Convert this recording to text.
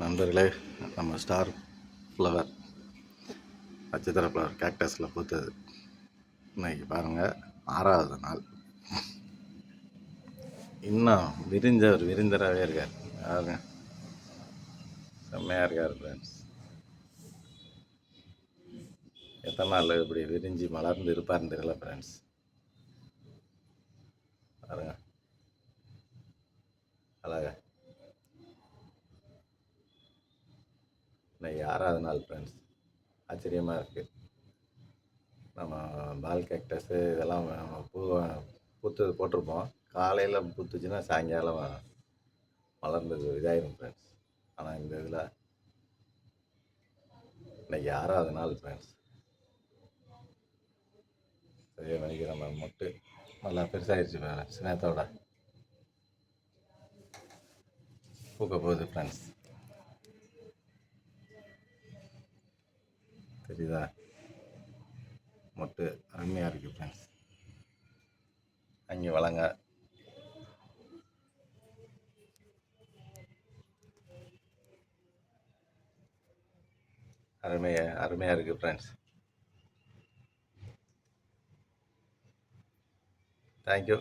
நண்பர்களே நம்ம star flower நட்சத்திர ஃப்ளவர் கேக்டஸில் பூத்தது. இன்னைக்கு பாருங்கள் ஆறாவது நாள். இன்னும் விரிஞ்சவர் விரிந்தராகவே இருக்கார். யாருங்க? செம்மையாக இருக்கார் ஃப்ரெண்ட்ஸ் எத்தனை நாள் இப்படி விரிஞ்சு மலர்ந்து இருப்பார்னு தெரியல ஃப்ரெண்ட்ஸ் பாருங்க. அழகா. இன்னைக்கு ஆறாவது நாள் ஃப்ரெண்ட்ஸ் ஆச்சரியமாக இருக்குது நம்ம பால் கேக்டஸு இதெல்லாம் நம்ம பூ பூத்து போட்டிருப்போம். காலையில் பூத்துச்சுன்னா சாயங்காலம் மலர்ந்தது இதாயிரும் ஃப்ரெண்ட்ஸ் ஆனால் இந்த இதில் இன்னைக்கு ஆறாவது நாள் ஃப்ரெண்ட்ஸ் அதே மணிக்கு நம்ம மொட்டு நல்லா பெருசாகிடுச்சு ஃப்ரெண்ட்ஸ் நேரத்தோட பூக்க போகுது ஃப்ரெண்ட்ஸ் தெரியுதா? மொட்டு அருமையாக இருக்குது ஃப்ரெண்ட்ஸ் அங்கே வளங்க. அருமையாக அருமையாக இருக்குது ஃப்ரெண்ட்ஸ் தேங்க்யூ